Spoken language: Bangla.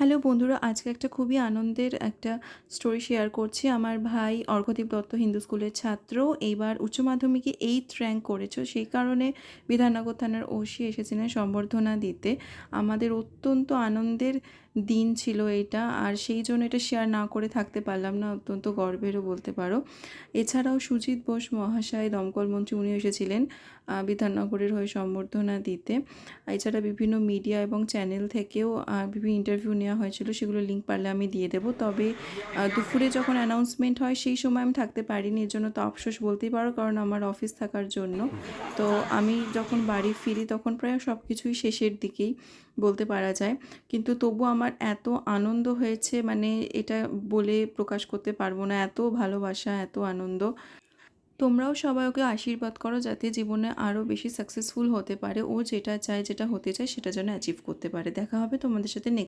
হ্যালো বন্ধুরা, আজকে একটা খুবই আনন্দের একটা স্টোরি শেয়ার করছি। আমার ভাই অর্ঘদীপ দত্ত হিন্দু স্কুলের ছাত্র, এইবার উচ্চ মাধ্যমিকে এইট র্যাঙ্ক করেছ। সেই কারণে বিধাননগর থানার ওসি এসেছিলেন সম্বর্ধনা দিতে। আমাদের অত্যন্ত আনন্দের দিন ছিল এটা, আর সেই জন্য এটা শেয়ার না করে থাকতে পারলাম না, অত্যন্ত গর্বেরও বলতে পারো। এছাড়াও সুজিত বোস মহাশয় দমকল মন্ত্রী উনি এসেছিলেন বিধাননগরের হয়ে সম্বর্ধনা দিতে। এছাড়া বিভিন্ন মিডিয়া এবং চ্যানেল থেকেও বিভিন্ন ইন্টারভিউ নেওয়া হয়েছিল, সেগুলো লিঙ্ক পারলে আমি দিয়ে দেবো। তবে দুপুরে যখন অ্যানাউন্সমেন্ট হয়, সেই সময় আমি থাকতে পারিনি। এর জন্য তো আফসোস বলতেই পারো, কারণ আমার অফিস থাকার জন্য। তো আমি যখন বাড়ি ফিরি, তখন প্রায় সব কিছুই শেষের দিকেই বলতে পারা যায়। কিন্তু তবু আমার এত আনন্দ হয়েছে মানে এটা বলে প্রকাশ করতে পারব না। এত ভালোবাসা, এত আনন্দ। তোমরাও সবাই ওকে আশীর্বাদ করো, যাতে জীবনে আরও বেশি সাকসেসফুল হতে পারে। ও যেটা চায়, যেটা হতে চায়, সেটা যেন অ্যাচিভ করতে পারে। দেখা হবে তোমাদের সাথে নেক্সট